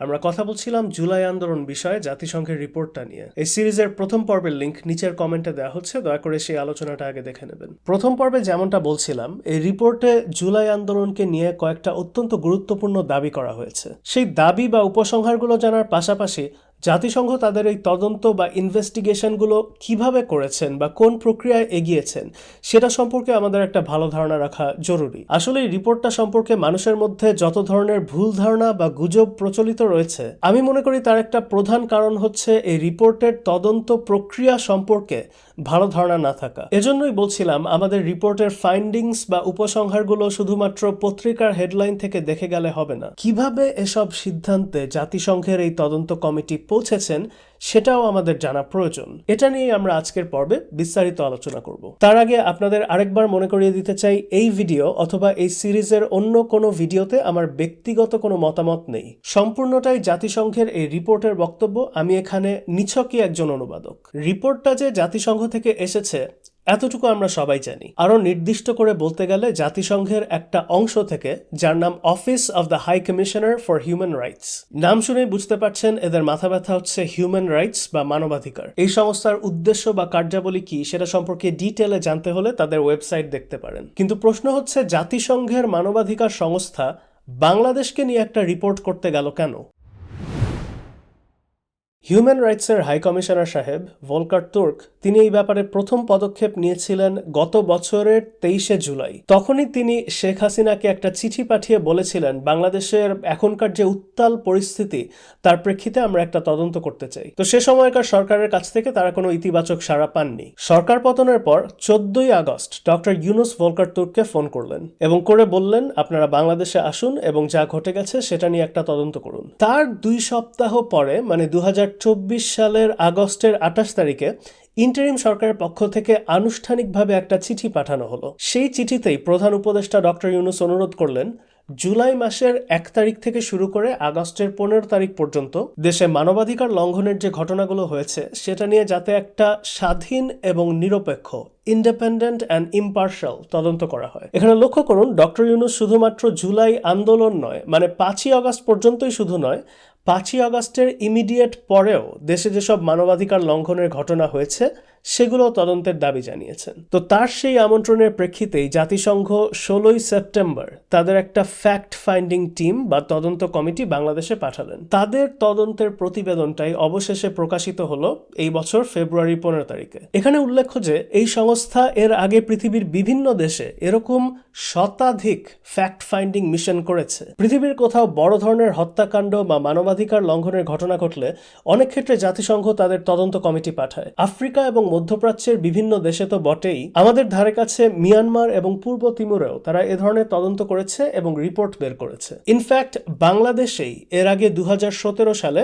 আমরা কথা বলছিলাম জুলাই আন্দোলন বিষয়ে জাতিসংঘের রিপোর্টটা নিয়ে। এই সিরিজের প্রথম পর্বের লিঙ্ক নিচের কমেন্টে দেওয়া হচ্ছে, দয়া করে সেই আলোচনাটা আগে দেখে নেবেন। প্রথম পর্বে যেমনটা বলছিলাম, এই রিপোর্টে জুলাই আন্দোলনকে নিয়ে কয়েকটা অত্যন্ত গুরুত্বপূর্ণ দাবি করা হয়েছে। সেই দাবি বা উপসংহারগুলো জানার পাশাপাশি জাতিসংঘ তাদের এই তদন্ত বা ইনভেস্টিগেশনগুলো কীভাবে করেছেন বা কোন প্রক্রিয়ায় এগিয়েছেন, সেটা সম্পর্কে আমাদের একটা ভালো ধারণা রাখা জরুরি। আসলে এই রিপোর্টটা সম্পর্কে মানুষের মধ্যে যত ধরনের ভুল ধারণা বা গুজব প্রচলিত রয়েছে, আমি মনে করি তার একটা প্রধান কারণ হচ্ছে এই রিপোর্টের তদন্ত প্রক্রিয়া সম্পর্কে ভালো ধারণা না থাকা। এজন্যই বলছিলাম, আমাদের রিপোর্টের ফাইন্ডিংস বা উপসংহারগুলো শুধুমাত্র পত্রিকার হেডলাইন থেকে দেখে গেলে হবে না। কীভাবে এসব সিদ্ধান্তে জাতিসংঘের এই তদন্ত কমিটি পৌঁছেছেন, সেটাও আমাদের জানা প্রয়োজন। এটা নিয়ে আমরা আজকের পর্বে বিস্তারিত আলোচনা করব। তার আগে আপনাদের আরেকবার মনে করিয়ে দিতে চাই, এই ভিডিও অথবা এই সিরিজের অন্য কোনো ভিডিওতে আমার ব্যক্তিগত কোনো মতামত নেই। সম্পূর্ণটাই জাতিসংঘের এই রিপোর্টের বক্তব্য। আমি এখানে নিছকই একজন অনুবাদক। রিপোর্টটা যে জাতিসংঘ থেকে এসেছে এতটুকু আমরা সবাই জানি। আরও নির্দিষ্ট করে বলতে গেলে জাতিসংঘের একটা অংশ থেকে, যার নাম office of the high commissioner for human rights নাম শুনেই বুঝতে পারছেন এদের মাথা ব্যথা হচ্ছে হিউম্যান রাইটস বা মানবাধিকার। এই সংস্থার উদ্দেশ্য বা কার্যাবলী কি সেটা সম্পর্কে ডিটেলে জানতে হলে তাদের ওয়েবসাইট দেখতে পারেন। কিন্তু প্রশ্ন হচ্ছে, জাতিসংঘের মানবাধিকার সংস্থা বাংলাদেশকে নিয়ে একটা রিপোর্ট করতে গেল কেন? হিউম্যান রাইটসের হাই কমিশনার সাহেব ভোলকার তুর্ক, তিনি এই ব্যাপারে প্রথম পদক্ষেপ নিয়েছিলেন গত বছরের তেইশে জুলাই। তখনই তিনি শেখ হাসিনাকে একটা চিঠি পাঠিয়ে বলেছিলেন, বাংলাদেশের এখনকার যে উত্তাল পরিস্থিতি, তার প্রেক্ষিতে আমরা একটা তদন্ত করতে চাই। তো সে সময়কার সরকারের কাছ থেকে তারা কোনো ইতিবাচক সাড়া পাননি। সরকার পতনের পর চোদ্দই আগস্ট ডক্টর ইউনুস ভোলকার তুর্ককে ফোন করলেন এবং করে বললেন, আপনারা বাংলাদেশে আসুন এবং যা ঘটে গেছে সেটা নিয়ে একটা তদন্ত করুন। তার দুই সপ্তাহ পরে মানে দু চব্বিশ সালের আগস্টের আঠাশ তারিখে ইন্টারিম সরকারের পক্ষ থেকে আনুষ্ঠানিকভাবে একটা চিঠি পাঠানো হলো। সেই চিঠিতেই প্রধান উপদেষ্টা ডক্টর ইউনুস অনুরোধ করলেন, জুলাই মাসের এক তারিখ থেকে শুরু করে আগস্টের পনেরো তারিখ পর্যন্ত দেশে মানবাধিকার লঙ্ঘনের যে ঘটনাগুলো হয়েছে, সেটা নিয়ে যাতে একটা স্বাধীন এবং নিরপেক্ষ ইন্ডিপেন্ডেন্ট অ্যান্ড ইম্পার্শাল তদন্ত করা হয়। এখানে লক্ষ্য করুন, ডক্টর ইউনুস শুধুমাত্র জুলাই আন্দোলন নয় মানে পাঁচই আগস্ট পর্যন্তই শুধু নয় পাঁচই আগস্টের ইমিডিয়েট পরেও দেশে যেসব মানবাধিকার লঙ্ঘনের ঘটনা হয়েছে সেগুলো তদন্তের দাবি জানিয়েছেন। তো তার সেই আমন্ত্রণের প্রেক্ষিতেই জাতিসংঘ ষোলোই সেপ্টেম্বর তাদের একটা ফ্যাক্ট ফাইন্ডিং টিম বা তদন্ত কমিটি বাংলাদেশে পাঠালেন। তাদের তদন্তের প্রতিবেদনটাই অবশেষে প্রকাশিত হলো এই বছর ফেব্রুয়ারি পনেরো তারিখে। এখানে উল্লেখ্য যে, এই সংস্থা এর আগে পৃথিবীর বিভিন্ন দেশে এরকম শতাধিক ফ্যাক্ট ফাইন্ডিং মিশন করেছে। পৃথিবীর কোথাও বড় ধরনের হত্যাকাণ্ড বা মানবাধিকার লঙ্ঘনের ঘটনা ঘটলে অনেক ক্ষেত্রে জাতিসংঘ তাদের তদন্ত কমিটি পাঠায়। আফ্রিকা এবং মধ্যপ্রাচ্যের বিভিন্ন দেশে তো বটেই। আমাদের ধারে কাছে মিয়ানমার এবং পূর্ব তিমুরেও তারা এ ধরনের তদন্ত করেছে এবং রিপোর্ট বের করেছে। ইনফ্যাক্ট বাংলাদেশেই এর আগে দু সালে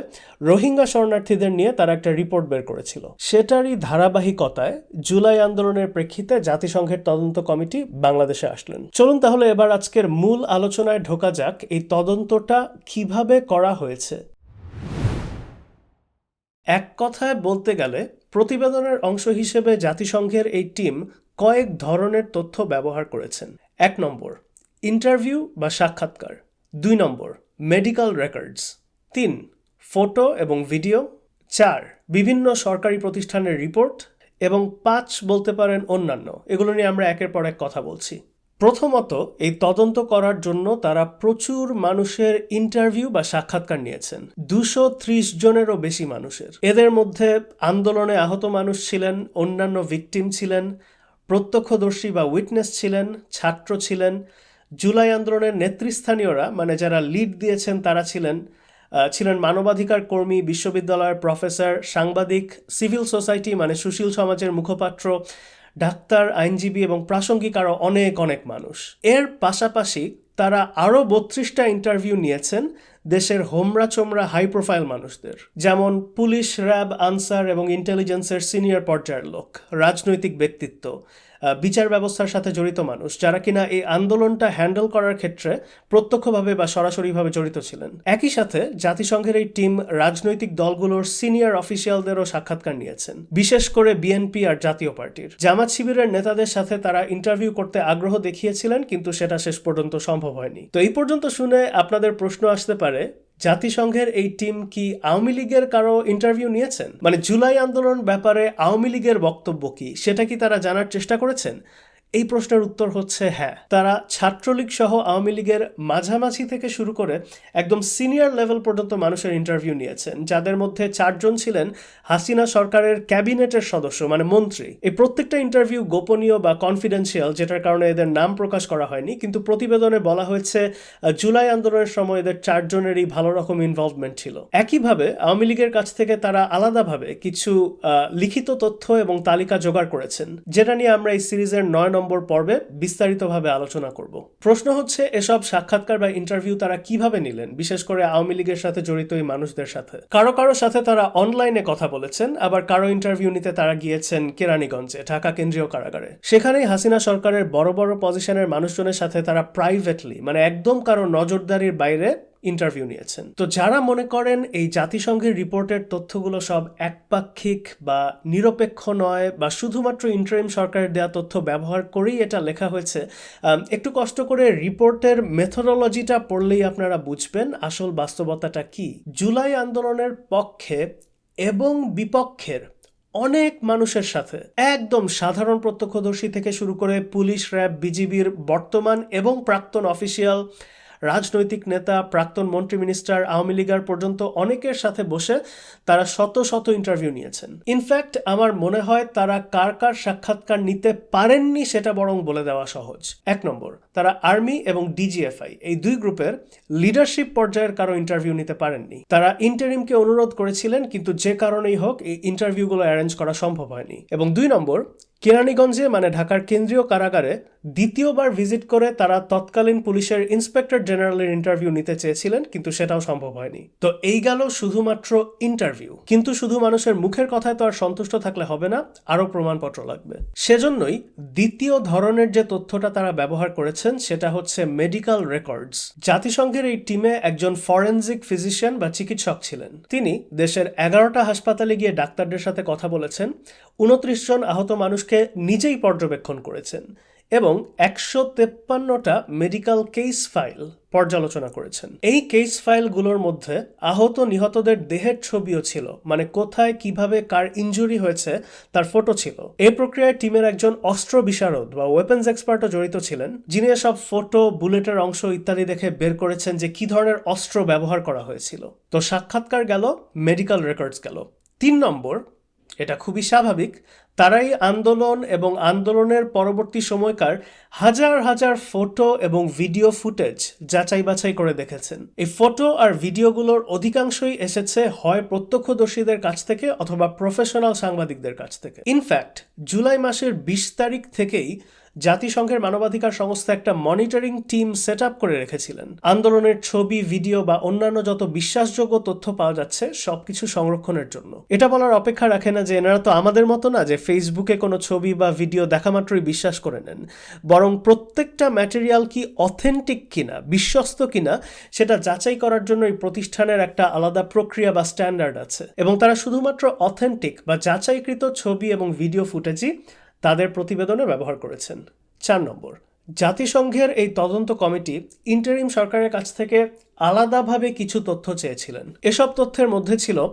রোহিঙ্গা শরণার্থীদের নিয়ে তারা একটা রিপোর্ট বের করেছিল। সেটারই ধারাবাহিকতায় জুলাই আন্দোলনের প্রেক্ষিতে জাতিসংঘের তদন্ত কমিটি বাংলাদেশে আসলেন। চলুন তাহলে এবার আজকের মূল আলোচনায় ঢোকা যাক এই তদন্তটা কীভাবে করা হয়েছে। এক কথায় বলতে গেলে প্রতিবেদনের অংশ হিসেবে জাতিসংঘের এই টিম কয়েক ধরনের তথ্য ব্যবহার করেছেন। এক নম্বর, ইন্টারভিউ বা সাক্ষাৎকার। দুই নম্বর, মেডিকেল রেকর্ডস। তিন, ফটো এবং ভিডিও। চার, বিভিন্ন সরকারি প্রতিষ্ঠানের রিপোর্ট। এবং পাঁচ, বলতে পারেন অন্যান্য। এগুলো নিয়ে আমরা একের পর এক কথা বলছি। প্রথমত, এই তদন্ত করার জন্য তারা প্রচুর মানুষের ইন্টারভিউ বা সাক্ষাৎকার নিয়েছেন। দুশো ত্রিশ জনেরও বেশি মানুষের। এদের মধ্যে আন্দোলনে আহত মানুষ ছিলেন, অন্যান্য ভিকটিম ছিলেন, প্রত্যক্ষদর্শী বা উইটনেস ছিলেন, ছাত্র ছিলেন, জুলাই আন্দোলনের নেতৃস্থানীয়রা মানে যারা লিড দিয়েছেন তারা ছিলেন ছিলেন মানবাধিকার কর্মী, বিশ্ববিদ্যালয়ের প্রফেসর, সাংবাদিক, সিভিল সোসাইটি মানে সুশীল সমাজের মুখপাত্র ডাক্তার, আইনজীবী এবং প্রাসঙ্গিক আরও অনেক অনেক মানুষ। এর পাশাপাশি তারা আরও বত্রিশটা ইন্টারভিউ নিয়েছেন দেশের হোমরা চোমরা হাই প্রোফাইল মানুষদের। যেমন পুলিশ, র্যাব, আনসার এবং ইন্টেলিজেন্সের সিনিয়র পর্যায়ের লোক, রাজনৈতিক ব্যক্তিত্ব বিচার ব্যবস্থার সাথে জড়িত মানুষ যারা কিনা এই আন্দোলনটা হ্যান্ডেল করার ক্ষেত্রে প্রত্যক্ষভাবে বা সরাসরিভাবে জড়িত ছিলেন। একই সাথে জাতিসংঘের এই টিম রাজনৈতিক দলগুলোর সিনিয়র অফিসিয়ালদেরও সাক্ষাৎকার নিয়েছেন। বিশেষ করে বিএনপি আর জাতীয় পার্টির। জামাত শিবিরের নেতাদের সাথে তারা ইন্টারভিউ করতে আগ্রহ দেখিয়েছিলেন, কিন্তু সেটা শেষ পর্যন্ত সম্ভব হয়নি। তো এই পর্যন্ত শুনে আপনাদের প্রশ্ন আসতে পারে জাতিসংঘের এই টিম কি আওয়ামী লীগের কারও ইন্টারভিউ নিয়েছেন? মানে জুলাই আন্দোলন ব্যাপারে আওয়ামী লীগের বক্তব্য কি? সেটা কি তারা জানার চেষ্টা করেছেন? এই প্রশ্নের উত্তর হচ্ছে হ্যাঁ। তারা ছাত্রলীগ সহ আওয়ামী লীগের মাঝামাঝি থেকে শুরু করে একদম সিনিয়র লেভেল পর্যন্ত মানুষের ইন্টারভিউ নিয়েছেন, যাদের মধ্যে চারজন ছিলেন হাসিনা সরকারের ক্যাবিনেটের সদস্য মানে মন্ত্রী। এই প্রত্যেকটা ইন্টারভিউ গোপনীয় বা কনফিডেন্সিয়াল যেটার কারণে এদের নাম প্রকাশ করা হয়নি, কিন্তু প্রতিবেদনে বলা হয়েছে জুলাই আন্দোলনের সময় এদের চারজনেরই ভালো রকম ইনভলভমেন্ট ছিল। একইভাবে আওয়ামী লীগের কাছ থেকে তারা আলাদাভাবে কিছু লিখিত তথ্য এবং তালিকা জোগাড় করেছেন, যেটা নিয়ে আমরা এই সিরিজের নয় নম্বর পর্বে বিস্তারিতভাবে আলোচনা করব। প্রশ্ন হচ্ছে, এসব সাক্ষাৎকার বা ইন্টারভিউ তারা কীভাবে নিলেন? বিশেষ করে আওয়ামী লীগের সাথে জড়িত এই মানুষদের সাথে। কারও কারও সাথে তারা অনলাইনে কথা বলেছেন, আবার কারও ইন্টারভিউ নিতে তারা গিয়েছেন কেরানীগঞ্জে, ঢাকা কেন্দ্রীয় কারাগারে। সেখানেই হাসিনা সরকারের বড় বড় পজিশনের মানুষজনের সাথে তারা প্রাইভেটলি মানে একদম কারও নজরদারির বাইরে ইন্টারভিউ নিয়েছেন। তো যারা মনে করেন এই জাতিসংঘের রিপোর্টের তথ্যগুলো সব একপাক্ষিক বা নিরপেক্ষ নয় বা শুধুমাত্র ইন্টারিম সরকারের দেওয়া তথ্য ব্যবহার করেই এটা লেখা হয়েছে একটু কষ্ট করে রিপোর্টের মেথোডোলজিটা পড়লেই আপনারা বুঝবেন আসল বাস্তবতাটা কি। জুলাই আন্দোলনের পক্ষে এবং বিপক্ষের অনেক মানুষের সাথে একদম সাধারণ প্রত্যক্ষদর্শী থেকে শুরু করে পুলিশ র্যাব, বিজিবির বর্তমান এবং প্রাক্তন অফিসিয়াল রাজনৈতিক নেতা, প্রাক্তন মন্ত্রী, মিনিস্টার, আওয়ামী লীগার পর্যন্ত অনেকের সাথে বসে তারা শত শত ইন্টারভিউ নিয়েছেন। ইনফ্যাক্ট আমার মনে হয় তারা কার কার সাক্ষাৎকার নিতে পারেননি সেটা বরং বলে দেওয়া সহজ। এক নম্বর, তারা আর্মি এবং ডিজিএফআই এই দুই গ্রুপের লিডারশিপ পর্যায়ের কারও ইন্টারভিউ নিতে পারেননি। তারা ইন্টারিমকে অনুরোধ করেছিলেন, কিন্তু যে কারণেই হোক এই ইন্টারভিউগুলো অ্যারেঞ্জ করা সম্ভব হয়নি। এবং দুই নম্বর কেরানীগঞ্জে মানে ঢাকার কেন্দ্রীয় কারাগারে দ্বিতীয়বার ভিজিট করে তারা তৎকালীন পুলিশের ইন্সপেক্টর জেনারেলের ইন্টারভিউ নিতে চেয়েছিলেন, কিন্তু সেটাও সম্ভব হয়নি। তো এই গেল শুধুমাত্র ইন্টারভিউ। কিন্তু শুধু মানুষের মুখের কথায় তো আর সন্তুষ্ট থাকলে হবে না, আরও প্রমাণপত্র লাগবে। সেজন্যই দ্বিতীয় ধরনের যে তথ্যটা তারা ব্যবহার করেছেন, সেটা হচ্ছে মেডিকেল রেকর্ডস জাতিসংঘের এই টিমে একজন ফরেনজিক ফিজিশিয়ান বা চিকিৎসক ছিলেন। তিনি দেশের এগারোটা হাসপাতালে গিয়ে ডাক্তারদের সাথে কথা বলেছেন উনত্রিশ জন আহত মানুষকে নিজেই পর্যবেক্ষণ করেছেন এবং একশো তেপ্পান্নটা মেডিকেল কেস ফাইল পর্যালোচনা করেছেন। এই কেস ফাইলগুলোর মধ্যে আহত নিহতদের দেহের ছবিও ছিল মানে কোথায় কীভাবে কার ইনজুরি হয়েছে তার ফটো ছিল। এই প্রক্রিয়ায় টিমের একজন অস্ত্র বিশারদ বা ওয়েপন্স এক্সপার্টও জড়িত ছিলেন, যিনি এসব ফটো, বুলেটের অংশ ইত্যাদি দেখে বের করেছেন যে কি ধরনের অস্ত্র ব্যবহার করা হয়েছিল। তো সাক্ষাৎকার গেল মেডিকেল রেকর্ডস গেল। তিন নম্বর এটা খুবই স্বাভাবিক। তারাই আন্দোলন এবং আন্দোলনের পরবর্তী সময়কার হাজার হাজার ফটো এবং ভিডিও ফুটেজ যাচাই বাছাই করে দেখেছেন। এই ফটো আর ভিডিওগুলোর অধিকাংশই এসেছে হয় প্রত্যক্ষদর্শীদের কাছ থেকে অথবা প্রফেশনাল সাংবাদিকদের কাছ থেকে। ইনফ্যাক্ট জুলাই মাসের বিশ তারিখ থেকেই জাতিসংঘের মানবাধিকার সংস্থা একটা মনিটরিং টিম সেট করে রেখেছিলেন। আন্দোলনের ছবি ভিডিও বা অন্যান্য যত বিশ্বাসযোগ্য তথ্য পাওয়া যাচ্ছে, সবকিছু সংরক্ষণের জন্য। এটা বলার অপেক্ষা রাখে না যে এনারা তো আমাদের মতো না যে ফেসবুকে কোনো ছবি বা ভিডিও দেখা মাত্রই বিশ্বাস করে নেন। বরং প্রত্যেকটা ম্যাটেরিয়াল কি অথেন্টিক কিনা, বিশ্বস্ত কিনা, সেটা যাচাই করার জন্য এই প্রতিষ্ঠানের একটা আলাদা প্রক্রিয়া বা স্ট্যান্ডার্ড আছে। এবং তারা শুধুমাত্র অথেন্টিক বা যাচাইকৃত ছবি এবং ভিডিও ফুটেজই তাদের প্রতিবেদনে ব্যবহার করেছেন। চার নম্বর, জাতিসংঘের এই তদন্ত কমিটি ইন্টারিম সরকারের কাছ থেকে আলাদাভাবে কিছু তথ্য চেয়েছিলেন। এসব তথ্যের মধ্যে ছিল,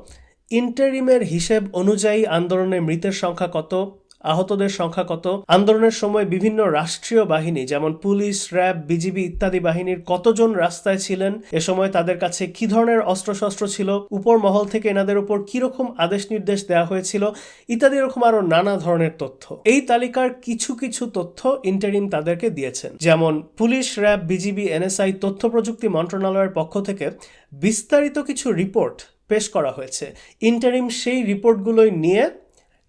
ইন্টারিমের হিসেব অনুযায়ী আন্দোলনে মৃতের সংখ্যা কত আহতদের সংখ্যা কত? আন্দোলনের সময় বিভিন্ন রাষ্ট্রীয় বাহিনী, যেমন পুলিশ, র্যাব, বিজিবি ইত্যাদি বাহিনীর কতজন রাস্তায় ছিলেন? এ সময় তাদের কাছে কি ধরনের অস্ত্রশস্ত্র ছিল? উপর মহল থেকে এনাদের উপর কীরকম আদেশ নির্দেশ দেওয়া হয়েছিল? ইত্যাদি এরকম আরও নানা ধরনের তথ্য। এই তালিকার কিছু কিছু তথ্য ইন্টারিম তাদেরকে দিয়েছেন। যেমন পুলিশ, র্যাব, বিজিবি, এনএসআই, তথ্য প্রযুক্তি মন্ত্রণালয়ের পক্ষ থেকে বিস্তারিত কিছু রিপোর্ট পেশ করা হয়েছে। ইন্টারিম সেই রিপোর্টগুলোই নিয়ে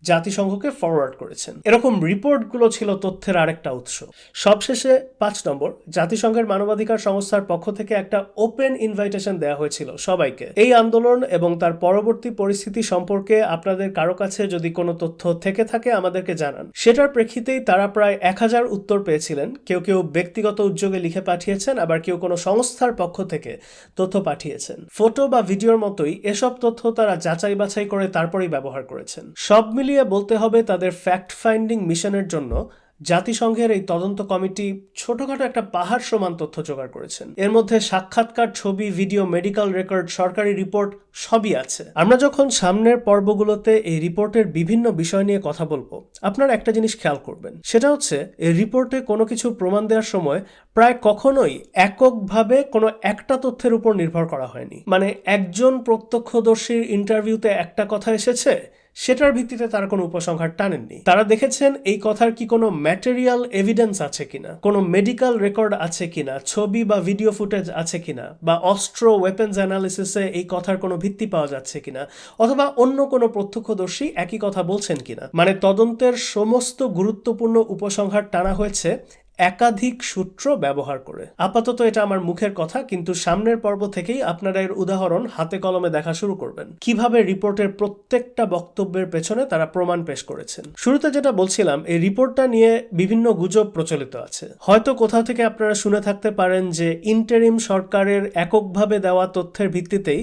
জাতিসংঘকে ফরওয়ার্ড করেছেন। এরকম রিপোর্টগুলো ছিল তথ্যের আরেকটা উৎস। সবশেষে পাঁচ নম্বর, জাতিসংঘের মানবাধিকার সংস্থার পক্ষ থেকে একটা ওপেন ইনভাইটেশন দেওয়া হয়েছিল সবাইকে। এই আন্দোলন এবং তার পরবর্তী পরিস্থিতি সম্পর্কে আপনাদের কারও কাছে যদি কোনো তথ্য থেকে থাকে, আমাদেরকে জানান। সেটার প্রেক্ষিতেই তারা প্রায় এক হাজার উত্তর পেয়েছিলেন। কেউ কেউ ব্যক্তিগত উদ্যোগে লিখে পাঠিয়েছেন, আবার কেউ কোনো সংস্থার পক্ষ থেকে তথ্য পাঠিয়েছেন। ফটো বা ভিডিওর মতোই এসব তথ্য তারা যাচাই বাছাই করে তারপরেই ব্যবহার করেছেন। সব মিলিয়ে বলতে হবে তাদের ফ্যাক্ট ফাইন্ডিং মিশনের জন্য। জাতিসংঘের এই তদন্ত কমিটি ছোটখাটো একটা পাহাড় সমান তথ্য জোগাড় করেছেন। এর মধ্যে সাক্ষাৎকার, ছবি, ভিডিও মেডিকেল রেকর্ড সরকারি রিপোর্ট সবই আছে। আমরা যখন সামনের পর্বগুলোতে এই রিপোর্টের বিভিন্ন বিষয় নিয়ে কথা বলব, আপনারা একটা জিনিস খেয়াল করবেন। সেটা হচ্ছে, এই রিপোর্টে কোনো কিছু প্রমাণ দেওয়ার সময় প্রায় কখনোই এককভাবে কোনো একটা তথ্যের উপর নির্ভর করা হয়নি। মানে একজন প্রত্যক্ষদর্শীর ইন্টারভিউতে একটা কথা এসেছে সেটার ভিত্তিতে তারা কোনো উপসংহার টানেননি। তারা দেখেছেন এই কথার কি কোনো ম্যাটেরিয়াল এভিডেন্স আছে কিনা, কোনো মেডিকেল রেকর্ড আছে কিনা, ছবি বা ভিডিও ফুটেজ আছে কিনা, বা অস্ত্র ওয়েপেন্স অ্যানালিসিসে এই কথার কোনো ভিত্তি পাওয়া যাচ্ছে কিনা, অথবা অন্য কোনো প্রত্যক্ষদর্শী একই কথা বলছেন কিনা। মানে তদন্তের সমস্ত গুরুত্বপূর্ণ উপসংহার টানা হয়েছে একাধিক সূত্র ব্যবহার করে। আপাতত এটা আমার মুখের কথা, কিন্তু সামনের পর্ব থেকেই আপনারা এর উদাহরণ হাতে কলমে দেখা শুরু করবেন। কীভাবে রিপোর্টের প্রত্যেকটা বক্তব্যের পেছনে তারা প্রমাণ পেশ করেছেন। শুরুতে যেটা বলছিলাম, এই রিপোর্টটা নিয়ে বিভিন্ন গুজব প্রচলিত আছে। হয়তো কোথাও থেকে আপনারা শুনে থাকতে পারেন যে, ইন্টারিম সরকারের এককভাবে দেওয়া তথ্যের ভিত্তিতেই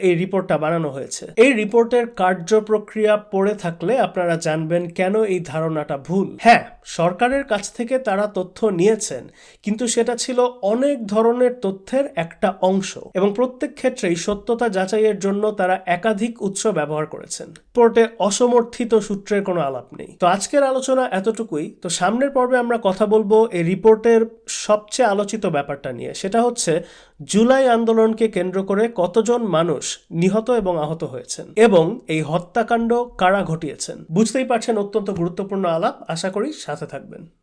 এই রিপোর্টটা বানানো হয়েছে। এই রিপোর্টের কার্যপ্রক্রিয়া পড়ে থাকলে আপনারা জানবেন কেন এই ধারণাটা ভুল। হ্যাঁ সরকারের কাছ থেকে তারা তথ্য নিয়েছেন, কিন্তু সেটা ছিল অনেক ধরনের তথ্যের একটা অংশ এবং প্রত্যেক ক্ষেত্রেই সত্যতা যাচাইয়ের জন্য তারা একাধিক উৎস ব্যবহার করেছেন। পোর্টে অসমর্থিত সূত্রের কোনো আলাপ নেই। তো আজকের আলোচনা এতটুকুই। তো সামনের পর্বে আমরা কথা বলব এই রিপোর্টের সবচেয়ে আলোচিত ব্যাপারটা নিয়ে। সেটা হচ্ছে জুলাই আন্দোলনকে কেন্দ্র করে কতজন মানুষ নিহত এবং আহত হয়েছেন এবং এই হত্যাকাণ্ড কারা ঘটিয়েছেন। বুঝতেই পারছেন অত্যন্ত গুরুত্বপূর্ণ আলাপ। আশা করি সাথে থাকবেন।